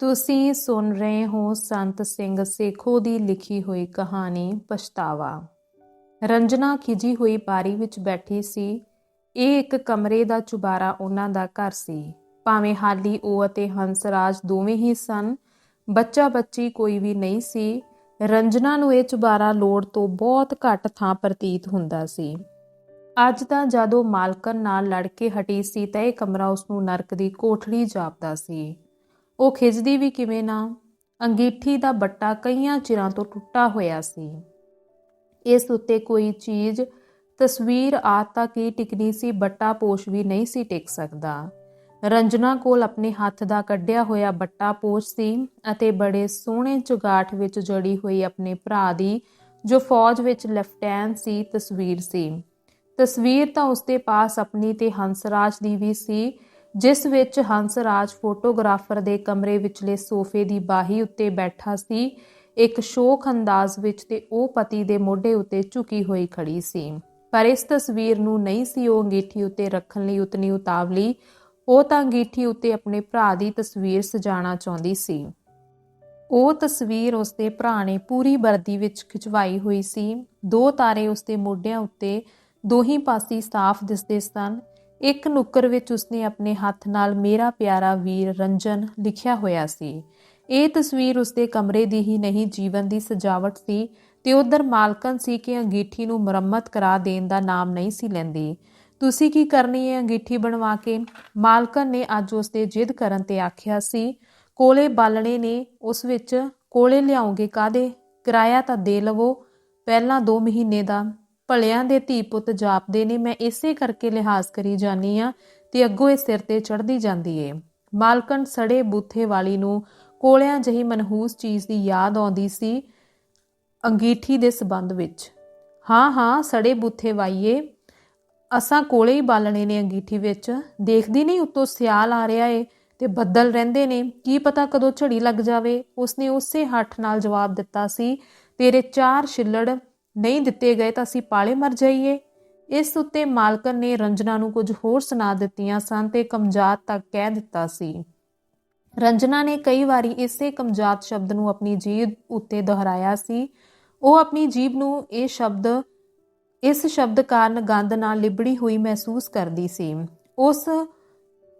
ਤੁਸੀਂ ਸੁਣ ਰਹੇ ਹੋ ਸੰਤ ਸਿੰਘ ਸੇਖੋ ਦੀ ਲਿਖੀ ਹੋਈ ਕਹਾਣੀ ਪਛਤਾਵਾ। ਰੰਜਨਾ ਖਿਜੀ ਹੋਈ ਬਾਰੀ ਵਿੱਚ ਬੈਠੀ ਸੀ। ਇਹ ਇੱਕ ਕਮਰੇ ਦਾ ਚੁਬਾਰਾ ਉਹਨਾਂ ਦਾ ਘਰ ਸੀ। ਭਾਵੇਂ ਹਾਲੀ ਉਹ ਅਤੇ ਹੰਸਰਾਜ ਦੋਵੇਂ ਹੀ ਸਨ, ਬੱਚਾ ਬੱਚੀ ਕੋਈ ਵੀ ਨਹੀਂ ਸੀ। ਰੰਜਨਾ ਨੂੰ ਇਹ ਚੁਬਾਰਾ ਲੋੜ ਤੋਂ ਬਹੁਤ ਘੱਟ ਥਾਂ ਪ੍ਰਤੀਤ ਹੁੰਦਾ ਸੀ। ਅੱਜ ਤਾਂ ਜਦੋਂ ਮਾਲਕਨ ਨਾਲ ਲੜ ਕੇ ਹਟੀ ਸੀ ਤਾਂ ਇਹ ਕਮਰਾ ਉਸ ਨੂੰ ਨਰਕ ਦੀ ਕੋਠੜੀ ਜਾਪਦਾ ਸੀ। ਉਹ ਖਿੱਚਦੀ ਵੀ ਕਿਵੇਂ ਨਾ, ਅੰਗੀਠੀ ਦਾ ਬੱਟਾ ਕਈਆਂ ਚਿਰਾਂ ਤੋਂ ਟੁੱਟਾ ਹੋਇਆ ਸੀ। ਇਸ ਉੱਤੇ ਕੋਈ ਚੀਜ਼, ਤਸਵੀਰ ਆਦ ਤੱਕ ਹੀ ਟਿਕਣੀ ਸੀ, ਬੱਟਾ ਪੋਸ਼ ਵੀ ਨਹੀਂ ਸੀ ਟਿਕ ਸਕਦਾ। ਰੰਜਨਾ ਕੋਲ ਆਪਣੇ ਹੱਥ ਦਾ ਕੱਢਿਆ ਹੋਇਆ ਬੱਟਾ ਪੋਸ਼ ਸੀ ਅਤੇ ਬੜੇ ਸੋਹਣੇ ਚੁਗਾਠ ਵਿੱਚ ਜੜੀ ਹੋਈ ਆਪਣੇ ਭਰਾ ਦੀ, ਜੋ ਫੌਜ ਵਿੱਚ ਲੈਫਟੈਨੈਂਟ ਸੀ, ਤਸਵੀਰ ਸੀ। ਤਸਵੀਰ ਤਾਂ ਉਸਦੇ ਪਾਸ ਆਪਣੀ ਤੇ ਹੰਸਰਾਜ ਦੀ ਵੀ ਸੀ ਜਿਸ ਵਿੱਚ ਹੰਸ ਰਾਜ ਫੋਟੋਗ੍ਰਾਫਰ ਦੇ ਕਮਰੇ ਵਿਚਲੇ ਸੋਫੇ ਦੀ ਬਾਹੀ ਉੱਤੇ ਬੈਠਾ ਸੀ। ਇੱਕ ਸ਼ੋਖ ਅੰਦਾਜ਼ ਵਿੱਚ ਤੇ ਉਹ ਪਤੀ ਦੇ ਮੋਢੇ ਉੱਤੇ ਝੁਕੀ ਹੋਈ ਖੜੀ ਸੀ। ਪਰ ਇਸ ਤਸਵੀਰ ਨੂੰ ਨਹੀਂ ਸੀ ਉਹ ਅੰਗੀਠੀ ਉੱਤੇ ਰੱਖਣ ਲਈ ਉਤਨੀ ਉਤਾਵਲੀ। ਉਹ ਤਾਂ ਅੰਗੀਠੀ ਉੱਤੇ ਆਪਣੇ ਭਰਾ ਦੀ ਤਸਵੀਰ ਸਜਾਣਾ ਚਾਹੁੰਦੀ ਸੀ। ਉਹ ਤਸਵੀਰ ਉਸਦੇ ਭਰਾ ਨੇ ਪੂਰੀ ਵਰਦੀ ਵਿੱਚ ਖਿਚਵਾਈ ਹੋਈ ਸੀ। ਦੋ ਤਾਰੇ ਉਸਦੇ ਮੋਢਿਆਂ ਉੱਤੇ, ਦੋਹੀ ਪਾਸੇ ਸਾਫ਼ ਦਿਸਦੇ ਸਨ। ਇੱਕ ਨੁੱਕਰ ਵਿੱਚ ਉਸਨੇ ਆਪਣੇ ਹੱਥ ਨਾਲ ਮੇਰਾ ਪਿਆਰਾ ਵੀਰ ਰੰਜਨ ਲਿਖਿਆ ਹੋਇਆ ਸੀ। ਇਹ ਤਸਵੀਰ ਉਸਦੇ ਕਮਰੇ ਦੀ ਹੀ ਨਹੀਂ, ਜੀਵਨ ਦੀ ਸਜਾਵਟ ਸੀ ਤੇ ਉਧਰ ਮਾਲਕਨ ਸੀ ਕਿ ਅੰਗੀਠੀ ਨੂੰ ਮੁਰੰਮਤ ਕਰਾ ਦੇਣ ਦਾ ਨਾਮ ਨਹੀਂ ਸੀ ਲੈਂਦੀ। ਤੁਸੀਂ ਕੀ ਕਰਨੀ ਹੈ ਅੰਗੀਠੀ ਬਣਵਾ ਕੇ? ਮਾਲਕਨ ਨੇ ਅੱਜ ਉਸਦੇ ਜਿੱਦ ਕਰਨ ਤੇ ਆਖਿਆ ਸੀ, ਕੋਲੇ ਬਾਲਣੇ ਨੇ, ਉਸ ਵਿੱਚ ਕੋਲੇ ਲਿਆਉਂਗੇ ਕਾਦੇ ਕਿਰਾਇਆ ਤਾਂ ਦੇ ਲਵੋ, ਪਹਿਲਾਂ 2 ਮਹੀਨੇ ਦਾ। ਭਲਿਆਂ ਦੇ ਧੀ ਪੁੱਤ ਜਾਪਦੇ ਨੇ, ਮੈਂ ਇਸੇ ਕਰਕੇ ਲਿਹਾਜ਼ ਕਰੀ ਜਾਨੀ ਆ ਤੇ ਅੱਗੋਂ ਇਹ ਸਿਰ ਤੇ ਚੜਦੀ ਜਾਂਦੀ ਏ। ਮਾਲਕਣ ਸੜੇ ਬੂਥੇ ਵਾਲੀ ਨੂੰ ਕੋਲਿਆਂ ਜਹੀ ਮਨਹੂਸ ਚੀਜ਼ ਦੀ ਯਾਦ ਆਉਂਦੀ ਸੀ ਅੰਗੀਠੀ ਦੇ ਸਬੰਧ ਵਿੱਚ। ਹਾਂ ਹਾਂ, ਸੜੇ ਬੂਥੇ ਵਾਈਏ, ਅਸਾਂ ਕੋਲੇ ਹੀ ਬਾਲਣੇ ਨੇ ਅੰਗੀਠੀ ਵਿੱਚ। ਦੇਖਦੀ ਨਹੀਂ ਉੱਤੋਂ ਸਿਆਲ ਆ ਰਿਹਾ ਏ ਤੇ ਬੱਦਲ ਰਹਿੰਦੇ ਨੇ। ਕੀ ਪਤਾ ਕਦੋਂ ਝੜੀ ਲੱਗ ਜਾਵੇ। ਉਸਨੇ ਉਸੇ ਹੱਠ ਨਾਲ ਜਵਾਬ ਦਿੱਤਾ ਸੀ, ਤੇਰੇ ਚਾਰ ਛਿੱਲੜ ਨਹੀਂ ਦਿੱਤੇ ਗਏ ਤਾਂ ਅਸੀਂ ਪਾਲੇ ਮਰ ਜਾਈਏ। ਇਸ ਉੱਤੇ ਮਾਲਕਨ ਨੇ ਰੰਜਨਾ ਨੂੰ ਕੁਝ ਹੋਰ ਸੁਣਾ ਦਿੱਤੀਆਂ ਸਨ ਤੇ ਕਮਜਾਤ ਤੱਕ ਕਹਿ ਦਿੱਤਾ ਸੀ। ਰੰਜਨਾ ਨੇ ਕਈ ਵਾਰੀ ਇਸੇ ਕਮਜਾਤ ਸ਼ਬਦ ਨੂੰ ਆਪਣੀ ਜੀਭ ਉੱਤੇ ਦੁਹਰਾਇਆ ਸੀ। ਉਹ ਆਪਣੀ ਜੀਭ ਨੂੰ ਇਹ ਸ਼ਬਦ, ਇਸ ਸ਼ਬਦ ਕਾਰਨ ਗੰਦ ਨਾਲ ਲਿਬੜੀ ਹੋਈ ਮਹਿਸੂਸ ਕਰਦੀ ਸੀ। ਉਸ,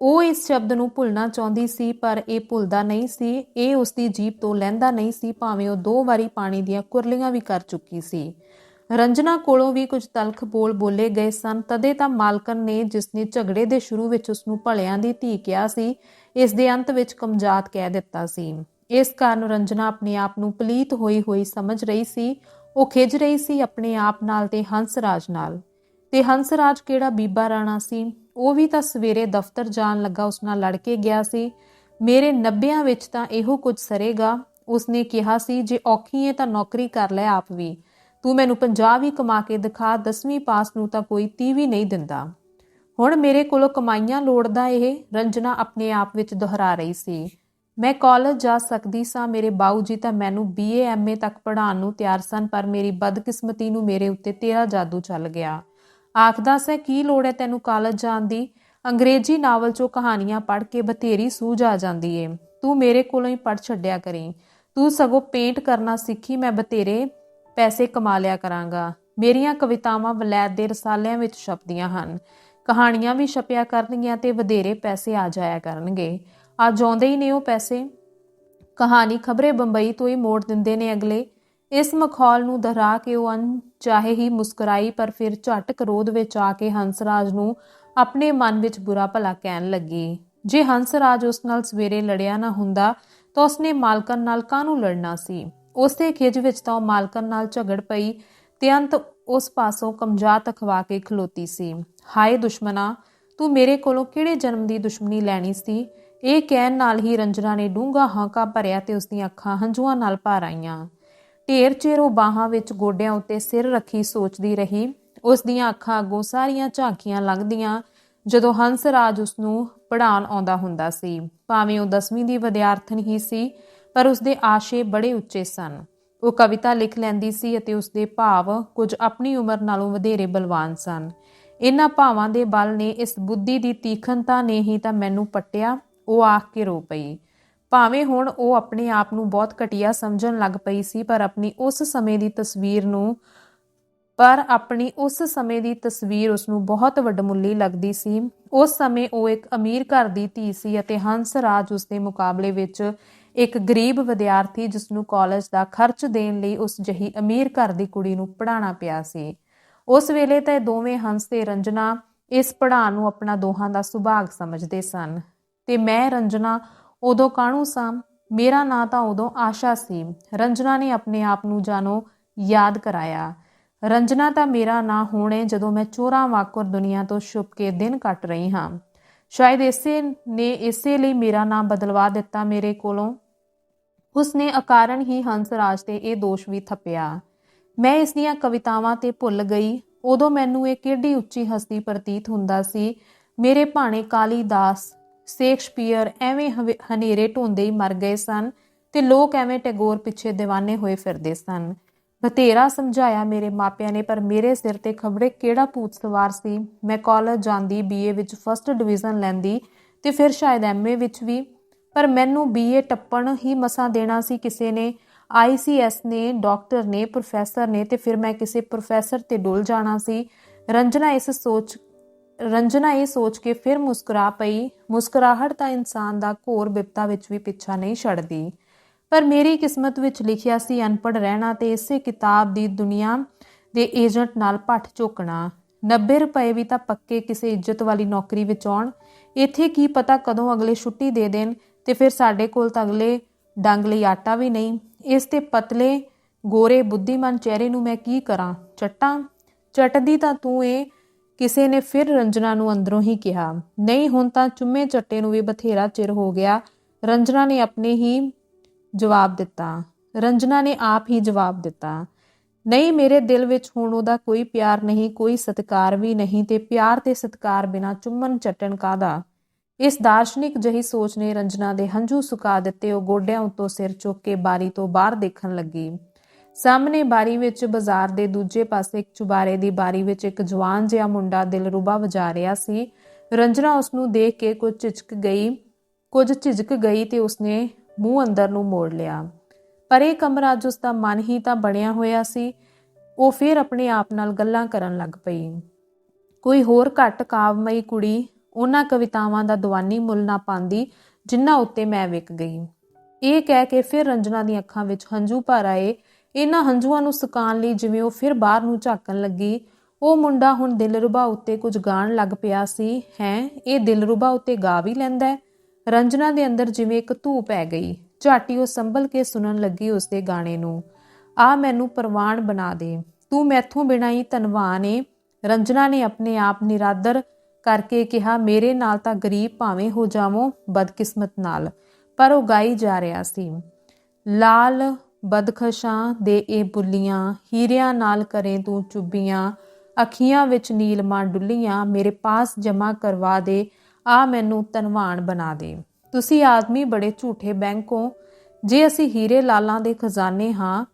ਉਹ ਇਸ ਸ਼ਬਦ ਨੂੰ ਭੁੱਲਣਾ ਚਾਹੁੰਦੀ ਸੀ, ਪਰ ਇਹ ਭੁੱਲਦਾ ਨਹੀਂ ਸੀ। ਇਹ ਉਸ ਦੀ ਜੀਭ ਤੋਂ ਲਹਿੰਦਾ ਨਹੀਂ ਸੀ, ਭਾਵੇਂ ਉਹ ਦੋ ਵਾਰੀ ਪਾਣੀ ਦੀਆਂ ਕੁਰਲੀਆਂ ਵੀ ਕਰ ਚੁੱਕੀ ਸੀ। ਰੰਜਨਾ ਕੋਲੋਂ ਵੀ ਕੁਝ ਤਲਖ ਬੋਲ ਬੋਲੇ ਗਏ ਸਨ। ਤਦੇ ਤਾਂ ਮਾਲਕਨ ਨੇ ਜਿਸ ਨੇ ਝਗੜੇ ਦੇ ਸ਼ੁਰੂ ਵਿੱਚ ਉਸ ਨੂੰ ਭਲਿਆਂ ਦੀ ਧੀ ਕਿਹਾ ਸੀ, ਇਸ ਦੇ ਅੰਤ ਵਿੱਚ ਕਮਜਾਤ ਕਹਿ ਦਿੱਤਾ ਸੀ। ਇਸ ਕਾਰਨ ਰੰਜਨਾ ਆਪਣੇ ਆਪ ਨੂੰ ਪਲੀਤ ਹੋਈ ਹੋਈ ਸਮਝ ਰਹੀ ਸੀ। ਉਹ ਖਿਜ ਰਹੀ ਸੀ ਆਪਣੇ ਆਪ ਨਾਲ ਤੇ ਹੰਸਰਾਜ ਨਾਲ। ਤੇ ਹੰਸਰਾਜ ਕਿਹੜਾ ਬੀਬਾ ਰਾਣਾ ਸੀ? ਉਹ ਵੀ ਤਾਂ ਸਵੇਰੇ ਦਫ਼ਤਰ ਜਾਣ ਲੱਗਾ ਉਸ ਨਾਲ ਲੜ ਕੇ ਗਿਆ ਸੀ। ਮੇਰੇ 90ਾਂ ਵਿੱਚ ਤਾਂ ਇਹੋ ਕੁਝ ਸਰੇਗਾ। ਉਸਨੇ ਕਿਹਾ ਸੀ, ਜੇ ਔਖੀ ਹੈ ਤਾਂ ਨੌਕਰੀ ਕਰ ਲੈ ਆਪ ਵੀ। ਤੂੰ ਮੈਨੂੰ 50 ਵੀ ਕਮਾ ਕੇ ਦਿਖਾ 10ਵੀਂ ਪਾਸ ਨੂੰ ਤਾਂ ਕੋਈ 30 ਵੀ ਨਹੀਂ ਦਿੰਦਾ। ਹੁਣ ਮੇਰੇ ਕੋਲੋਂ ਕਮਾਈਆਂ ਲੋੜਦਾ ਇਹ, ਰੰਜਨਾ ਆਪਣੇ ਆਪ ਵਿੱਚ ਦੁਹਰਾ ਰਹੀ ਸੀ। ਮੈਂ ਕਾਲਜ ਜਾ ਸਕਦੀ ਸਾਂ, ਮੇਰੇ ਬਾਊ ਜੀ ਤਾਂ ਮੈਨੂੰ ਬੀਏ ਐਮਏ ਤੱਕ ਪੜ੍ਹਾਉਣ ਨੂੰ ਤਿਆਰ ਸਨ, ਪਰ ਮੇਰੀ ਬਦਕਿਸਮਤੀ ਨੂੰ ਮੇਰੇ ਉੱਤੇ ਤੇਰਾ ਜਾਦੂ ਚੱਲ ਗਿਆ। ਆਖਦਾ ਸੈ ਕੀ ਲੋੜ ਹੈ ਤੈਨੂੰ ਕਾਲਜ ਜਾਣ ਦੀ? ਅੰਗਰੇਜ਼ੀ ਨਾਵਲ ਚੋਂ ਕਹਾਣੀਆਂ ਪੜ੍ਹ ਕੇ ਬਥੇਰੀ ਸੂਝ ਆ ਜਾਂਦੀ ਏ। ਤੂੰ ਮੇਰੇ ਕੋਲੋਂ ਹੀ ਪੜ੍ਹ ਛੱਡਿਆ ਕਰੀ। ਤੂੰ ਸਗੋਂ ਪੇਂਟ ਕਰਨਾ ਸਿੱਖੀ, ਮੈਂ ਬਥੇਰੇ ਪੈਸੇ ਕਮਾ ਲਿਆ ਕਰਾਂਗਾ। ਮੇਰੀਆਂ ਕਵਿਤਾਵਾਂ ਵਲੈਤ ਦੇ ਰਸਾਲਿਆਂ ਵਿੱਚ ਛਪਦੀਆਂ ਹਨ। ਕਹਾਣੀਆਂ ਵੀ ਛਪਿਆ ਕਰਨਗੀਆਂ ਤੇ ਵਧੇਰੇ ਪੈਸੇ ਆ ਜਾਇਆ ਕਰਨਗੇ। ਆ ਜਾਉਂਦੇ ਹੀ ਨੇ ਉਹ ਪੈਸੇ। ਕਹਾਣੀ ਖਬਰੇ ਬੰਬਈ ਤੋਂ ਹੀ ਮੋੜ ਦਿੰਦੇ ਨੇ ਅਗਲੇ। ਇਸ ਮਖੌਲ ਨੂੰ ਦਹਰਾ ਕੇ ਉਹ ਅਨ ਚਾਹੇ ਹੀ ਮੁਸਕਰਾਈ, ਪਰ ਫਿਰ ਝਟ ਕਰੋਧ ਵਿੱਚ ਆ ਕੇ ਹੰਸਰਾਜ ਨੂੰ ਆਪਣੇ ਮਨ ਵਿੱਚ ਬੁਰਾ ਭਲਾ ਕਹਿਣ ਲੱਗੀ। ਜੇ ਹੰਸਰਾਜ ਉਸ ਨਾਲ ਸਵੇਰੇ ਲੜਿਆ ਨਾ ਹੁੰਦਾ ਤਾਂ ਉਸਨੇ ਮਾਲਕਨ ਨਾਲ ਕਾਹਨੂੰ ਲੜਨਾ ਸੀ? ਉਸਦੇ ਖਿਜ ਵਿੱਚ ਤਾਂ ਉਹ ਮਾਲਕਨ ਨਾਲ ਝਗੜ ਪਈ ਤੇ ਅੰਤ ਉਸ ਪਾਸੋਂ ਕਮਜਾ ਤਖਵਾ ਕੇ ਖਲੋਤੀ ਸੀ। ਹਾਏ ਦੁਸ਼ਮਨਾ ਤੂੰ ਮੇਰੇ ਕੋਲੋਂ ਕਿਹੜੇ ਜਨਮ ਦੀ ਦੁਸ਼ਮਣੀ ਲੈਣੀ ਸੀ? ਇਹ ਕਹਿਣ ਨਾਲ ਹੀ ਰੰਜਨਾ ਨੇ ਡੂੰਗਾ ਹਾਂਕਾ ਭਰਿਆ ਤੇ ਉਸਦੀਆਂ ਅੱਖਾਂ ਹੰਝੂਆਂ ਨਾਲ ਭਰ ਆਈਆਂ। ਢੇਰ ਚਿਰ ਉਹ ਬਾਹਾਂ ਵਿੱਚ ਗੋਡਿਆਂ ਉੱਤੇ ਸਿਰ ਰੱਖੀ ਸੋਚਦੀ ਰਹੀ। ਉਸ ਦੀਆਂ ਅੱਖਾਂ ਅੱਗੋਂ ਸਾਰੀਆਂ ਝਾਂਕੀਆਂ ਲੰਘਦੀਆਂ ਜਦੋਂ ਹੰਸ ਰਾਜ ਉਸ ਨੂੰ ਪੜਾਉਣ ਆਉਂਦਾ ਹੁੰਦਾ ਸੀ। ਭਾਵੇਂ ਉਹ 10ਵੀਂ ਦੀ ਵਿਦਿਆਰਥਣ ਹੀ ਸੀ ਪਰ ਉਸਦੇ ਆਸ਼ੇ ਬੜੇ ਉੱਚੇ ਸਨ। ਉਹ ਕਵਿਤਾ ਲਿਖ ਲੈਂਦੀ ਸੀ ਅਤੇ ਉਸਦੇ ਭਾਵ ਕੁਝ ਆਪਣੀ ਉਮਰ ਨਾਲੋਂ ਵਧੇਰੇ ਬਲਵਾਨ ਸਨ। ਇਹਨਾਂ ਭਾਵਾਂ ਦੇ ਬਲ ਨੇ ਇਸ ਬੁੱਧੀ ਦੀ ਤੀਖਣਤਾ ਨੇ ਹੀ ਤਾਂ ਮੈਨੂੰ ਪੱਟਿਆ, ਉਹ ਆਖ ਕੇ ਰੋ ਪਈ। ਭਾਵੇਂ ਹੁਣ ਉਹ ਆਪਣੇ ਆਪ ਨੂੰ ਬਹੁਤ ਘਟੀਆ ਸਮਝਣ ਲੱਗ ਪਈ ਸੀ, ਪਰ ਆਪਣੀ ਉਸ ਸਮੇਂ ਦੀ ਤਸਵੀਰ ਨੂੰ, ਪਰ ਆਪਣੀ ਉਸ ਸਮੇਂ ਦੀ ਤਸਵੀਰ ਉਸ ਨੂੰ ਬਹੁਤ ਵੱਡਮੁੱਲੀ ਲੱਗਦੀ ਸੀ। ਉਸ ਸਮੇਂ ਉਹ ਇੱਕ ਅਮੀਰ ਘਰ ਦੀ ਧੀ ਸੀ ਅਤੇ ਹੰਸ ਰਾਜ ਉਸ ਦੇ ਮੁਕਾਬਲੇ ਵਿੱਚ ਇੱਕ ਗਰੀਬ ਵਿਦਿਆਰਥੀ ਜਿਸ ਨੂੰ ਕਾਲਜ ਦਾ ਖਰਚ ਦੇਣ ਲਈ ਉਸ ਜਹੀ ਅਮੀਰ ਘਰ ਦੀ ਕੁੜੀ ਨੂੰ ਪੜਾਉਣਾ ਪਿਆ ਸੀ। ਉਸ ਵੇਲੇ ਤਾਂ ਇਹ ਦੋਵੇਂ ਹੰਸ ਤੇ ਰੰਜਨਾ ਇਸ ਪੜਾਉਣ ਨੂੰ ਆਪਣਾ ਦੋਹਾਂ ਦਾ ਸੁਭਾਗ ਸਮਝਦੇ ਸਨ। ਤੇ ਮੈਂ, ਰੰਜਨਾ, ਉਦੋਂ ਕਾਣੂ ਸਾਂ? ਮੇਰਾ ਨਾਂ ਤਾਂ ਉਦੋਂ ਆਸ਼ਾ ਸੀ। ਰੰਜਨਾ ਨੇ ਆਪਣੇ ਆਪ ਨੂੰ ਜਾਨੋ ਯਾਦ ਕਰਾਇਆ। ਰੰਜਨਾ ਤਾਂ ਮੇਰਾ ਨਾਂ ਹੋਣੇ ਜਦੋਂ ਮੈਂ ਚੋਰਾਂ ਵਾਕਰ ਦੁਨੀਆ ਤੋਂ ਛੁਪ ਕੇ ਦਿਨ ਕੱਟ ਰਹੀ ਹਾਂ। ਸ਼ਾਇਦ ਇਸੇ ਨੇ ਇਸੇ ਲਈ ਮੇਰਾ ਨਾਂ ਬਦਲਵਾ ਦਿੱਤਾ ਮੇਰੇ ਕੋਲੋਂ। ਉਸਨੇ ਅਕਾਰਨ ਹੀ ਹੰਸਰਾਜ ਤੇ ਇਹ ਦੋਸ਼ ਵੀ ਥੱਪਿਆ। ਮੈਂ ਇਸ ਦੀਆਂ ਕਵਿਤਾਵਾਂ ਤੇ ਭੁੱਲ ਗਈ। ਉਦੋਂ ਮੈਨੂੰ ਇਹ ਕਿਹੜੀ ਉੱਚੀ ਹਸਤੀ ਪ੍ਰਤੀਤ ਹੁੰਦਾ ਸੀ? ਮੇਰੇ ਭਾਣੇ ਕਾਲੀਦਾਸ ਸ਼ੇਕਸਪੀਅਰ ਐਵੇਂ ਹਵੇ- ਹਨੇਰੇ ਢੋਂਦੇ ਹੀ ਮਰ ਗਏ ਸਨ ਤੇ ਲੋਕ ਐਵੇਂ ਟੈਗੋਰ ਪਿੱਛੇ دیਵਾਨੇ ਹੋਏ ਫਿਰਦੇ ਸਨ। ਬਥੇਰਾ ਸਮਝਾਇਆ ਮੇਰੇ ਮਾਪਿਆਂ ਨੇ, ਪਰ ਮੇਰੇ ਸਿਰ ਤੇ ਖਬਰੇ ਕਿਹੜਾ ਭੂਤ ਸਵਾਰ ਸੀ? ਮੈਂ ਕਾਲਜ ਜਾਂਦੀ ਬੀਏ ਵਿੱਚ ਫਸਟ ਡਿਵੀਜ਼ਨ ਲੈਂਦੀ ਤੇ ਫਿਰ ਸ਼ਾਇਦ ਐਮਏ ਵਿੱਚ ਵੀ ਪਰ ਮੈਨੂੰ ਬੀਏ ਟੱਪਣ ਹੀ ਮਸਾਂ ਦੇਣਾ ਸੀ ਕਿਸੇ ਨੇ। ਆਈਸੀਐਸ ਨੇ, ਡਾਕਟਰ ਨੇ, ਪ੍ਰੋਫੈਸਰ ਨੇ ਤੇ ਫਿਰ ਮੈਂ ਕਿਸੇ ਪ੍ਰੋਫੈਸਰ ਤੇ ਡੁੱਲ ਜਾਣਾ ਸੀ। ਰੰਜਨਾ ਇਸ ਸੋਚ, ਰੰਜਨਾ ਇਹ ਸੋਚ ਕੇ ਫਿਰ ਮੁਸਕਰਾ ਪਈ। ਮੁਸਕਰਾਹਟ ਤਾਂ ਇਨਸਾਨ ਦਾ ਘੋਰ ਬਿਪਤਾ ਵਿੱਚ ਵੀ ਪਿੱਛਾ ਨਹੀਂ ਛੱਡਦੀ। ਪਰ ਮੇਰੀ ਕਿਸਮਤ ਵਿੱਚ ਲਿਖਿਆ ਸੀ ਅਨਪੜ੍ਹ ਰਹਿਣਾ ਤੇ ਇਸੇ ਕਿਤਾਬ ਦੀ ਦੁਨੀਆ ਦੇ ਏਜੰਟ ਨਾਲ ਪੱਠ ਝੋਕਣਾ 90 ਰੁਪਏ ਵੀ ਤਾਂ ਪੱਕੇ ਕਿਸੇ ਇੱਜ਼ਤ ਵਾਲੀ ਨੌਕਰੀ ਵਿੱਚ ਆਉਣ। ਇੱਥੇ ਕੀ ਪਤਾ ਕਦੋਂ ਅਗਲੇ ਛੁੱਟੀ ਦੇ ਦੇਣ। ਤੇ ਫਿਰ ਸਾਡੇ ਕੋਲ ਤਾਂ ਅਗਲੇ ਡੰਗ ਲਈ ਆਟਾ ਵੀ ਨਹੀਂ। ਇਸ ਤੇ ਪਤਲੇ, ਗੋਰੇ, ਬੁੱਧੀਮਾਨ ਚਿਹਰੇ ਨੂੰ ਮੈਂ ਕੀ ਕਰਾਂ? ਚੱਟਾਂ? ਚੱਟਦੀ ਤਾਂ ਤੂੰ ਏ, ਕਿਸੇ ਨੇ ਫਿਰ ਰੰਜਨਾ ਨੂੰ ਅੰਦਰੋਂ ਹੀ ਕਿਹਾ। ਨਹੀਂ, ਹੁਣ ਤਾਂ ਚੁੰਮੇ ਚੱਟੇ ਨੂੰ ਵੀ ਬਥੇਰਾ ਚਿਰ ਹੋ ਗਿਆ। ਰੰਜਨਾ ਨੇ ਆਪਣੇ ਹੀ ਜਵਾਬ ਦਿੱਤਾ। ਰੰਜਨਾ ਨੇ ਆਪ ਹੀ ਜਵਾਬ ਦਿੱਤਾ। ਨਹੀਂ, ਮੇਰੇ ਦਿਲ ਵਿੱਚ ਹੁਣ ਉਹਦਾ ਕੋਈ ਪਿਆਰ ਨਹੀਂ, ਕੋਈ ਸਤਿਕਾਰ ਵੀ ਨਹੀਂ ਤੇ ਪਿਆਰ ਤੇ ਸਤਿਕਾਰ ਬਿਨਾ ਚੁੰਮਨ ਚੱਟਣ ਕਾਦਾ ਇਸ ਦਾਰਸ਼ਨਿਕ ਜਹੀ ਸੋਚ ਨੇ ਰੰਜਨਾ ਦੇ ਹੰਝੂ ਸੁਕਾ ਦਿੱਤੇ, ਉਹ ਗੋਡਿਆਂ ਉੱਤੋਂ ਸਿਰ ਚੁੱਕ ਕੇ ਬਾਰੀ ਤੋਂ ਬਾਹਰ ਦੇਖਣ ਲੱਗੀ। ਸਾਹਮਣੇ ਬਾਰੀ ਵਿੱਚ ਬਾਜ਼ਾਰ ਦੇ ਦੂਜੇ ਪਾਸੇ ਇੱਕ ਚੁਬਾਰੇ ਦੀ ਬਾਰੀ ਵਿੱਚ ਇੱਕ ਜਵਾਨ ਜਿਹਾ ਮੁੰਡਾ ਦਿਲਰੂਬਾ ਵਜਾ ਰਿਹਾ ਸੀ। ਰੰਜਨਾ ਉਸ ਨੂੰ ਦੇਖ ਕੇ ਕੁਝ ਝਿਜਕ ਗਈ, ਕੁਝ ਝਿਜਕ ਗਈ ਤੇ ਉਸਨੇ ਮੂੰਹ ਅੰਦਰ ਨੂੰ ਮੋੜ ਲਿਆ। ਪਰ ਇਹ ਕਮਰਾ ਅੱਜ ਉਸ ਦਾ ਮਨ ਹੀ ਤਾਂ ਬਣਿਆ ਹੋਇਆ ਸੀ, ਉਹ ਫਿਰ ਆਪਣੇ ਆਪ ਨਾਲ ਗੱਲਾਂ ਕਰਨ ਲੱਗ ਪਈ। ਕੋਈ ਹੋਰ ਘੱਟ ਕਾਵਮਈ ਕੁੜੀ ਉਹਨਾਂ ਕਵਿਤਾਵਾਂ ਦਾ ਦੀਵਾਨੀ ਮੁੱਲ ਨਾ ਪਾਉਂਦੀ ਜਿਨ੍ਹਾਂ ਉੱਤੇ ਮੈਂ ਵਿਕ ਗਈ। ਇਹ ਕਹਿ ਕੇ ਫਿਰ ਰੰਜਨਾ ਦੀਆਂ ਅੱਖਾਂ ਵਿੱਚ ਹੰਝੂ ਭਰ ਆਏ। ਇਹਨਾਂ ਹੰਝੂਆਂ ਨੂੰ ਸੁਕਾਉਣ ਲਈ ਜਿਵੇਂ ਉਹ ਫਿਰ ਬਾਹਰ ਨੂੰ ਝਾਕਣ ਲੱਗੀ। ਉਹ ਮੁੰਡਾ ਹੁਣ ਦਿਲਰੂਬਾ ਉੱਤੇ ਕੁਝ ਗਾਣ ਲੱਗ ਪਿਆ ਸੀ। ਹੈ, ਇਹ ਦਿਲਰੂਬਾ ਉੱਤੇ ਗਾ ਵੀ ਲੈਂਦਾ ਰੰਜਨਾ ਦੇ ਅੰਦਰ ਜਿਵੇਂ ਇੱਕ ਧੂ ਪੈ ਗਈ। ਝਾਟੀ ਉਹ ਸੰਭਲ ਕੇ ਸੁਣਨ ਲੱਗੀ ਉਸਦੇ ਗਾਣੇ ਨੂੰ। ਆ ਮੈਨੂੰ ਪ੍ਰਵਾਨ ਬਣਾ ਦੇ। ਤੂੰ ਮੈਥੋਂ ਬਿਨਾਂ ਹੀ ਧਨਵਾਨ ਏ। ਰੰਜਨਾ ਨੇ ਆਪਣੇ ਆਪ ਨਿਰਾਦਰ ਕਰਕੇ ਕਿਹਾ, ਮੇਰੇ ਨਾਲ ਤਾਂ ਗਰੀਬ ਭਾਵੇਂ ਹੋ ਜਾਵੋ, ਬਦਕਿਸਮਤ ਨਾਲ। ਪਰ ਉਹ ਗਾਈ ਜਾ ਰਿਹਾ ਸੀ। ਲਾਲ ਬਦਖਸ਼ਾਂ ਦੇ ਇਹ ਬੁੱਲੀਆਂ, ਹੀਰਿਆਂ ਨਾਲ ਕਰੇ ਤੂੰ ਚੁੱਬੀਆਂ ਅੱਖੀਆਂ ਵਿੱਚ ਨੀਲਮਾਂ ਡੁੱਲੀਆਂ, ਮੇਰੇ ਪਾਸ ਜਮਾ ਕਰਵਾ ਦੇ, ਆ ਮੈਨੂੰ ਧਨਵਾਨ ਬਣਾ ਦੇ। ਤੁਸੀਂ ਆਦਮੀ ਬੜੇ ਝੂਠੇ ਬੈਂਕੋਂ। ਜੇ ਅਸੀਂ ਹੀਰੇ ਲਾਲਾਂ ਦੇ ਖਜ਼ਾਨੇ ਹਾਂ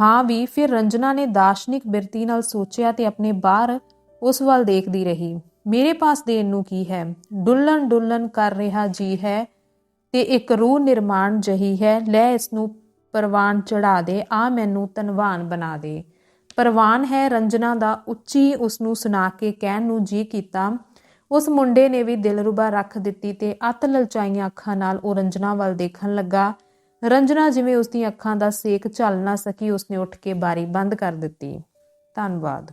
ਹਾਂ ਵੀ, ਫਿਰ ਰੰਜਨਾ ਨੇ ਦਾਰਸ਼ਨਿਕ ਬਿਰਤੀ ਨਾਲ ਸੋਚਿਆ ਤੇ ਆਪਣੇ ਬਾਹਰ ਉਸ ਵੱਲ ਦੇਖਦੀ ਰਹੀ। ਮੇਰੇ ਪਾਸ ਦੇਣ ਨੂੰ ਕੀ ਹੈ? ਡੁੱਲਣ ਡੁੱਲਣ ਕਰ ਰਿਹਾ ਜੀ ਹੈ ਤੇ ਇੱਕ ਰੂਹ ਨਿਰਮਾਣ ਜਹੀ ਹੈ। ਲੈ ਇਸ ਨੂੰ ਪਰਵਾਨ ਚੜਾ ਦੇ, ਆ ਮੈਨੂੰ ਧਨਵਾਨ ਬਣਾ ਦੇ। ਪਰਵਾਨ ਹੈ ਰੰਜਨਾ ਦਾ, ਉੱਚੀ ਉਸ ਨੂੰ ਸੁਣਾ ਕੇ ਕਹਿਣ ਨੂੰ ਜੀ ਕੀਤਾ। ਉਸ ਮੁੰਡੇ ਨੇ ਵੀ ਦਿਲਰੂਬਾ ਰੱਖ ਦਿੱਤੀ ਤੇ ਅਤ ਲਲਚਾਈਆਂ ਅੱਖਾਂ ਨਾਲ ਉਹ ਰੰਜਨਾ ਵੱਲ ਦੇਖਣ ਲੱਗਾ। ਰੰਜਨਾ ਜਿਵੇਂ ਉਸ ਦੀਆਂ ਅੱਖਾਂ ਦਾ ਸੇਕ ਝੱਲ ਨਾ ਸਕੀ, ਉਸਨੇ ਉੱਠ ਕੇ ਬਾਰੀ ਬੰਦ ਕਰ ਦਿੱਤੀ। ਧੰਨਵਾਦ।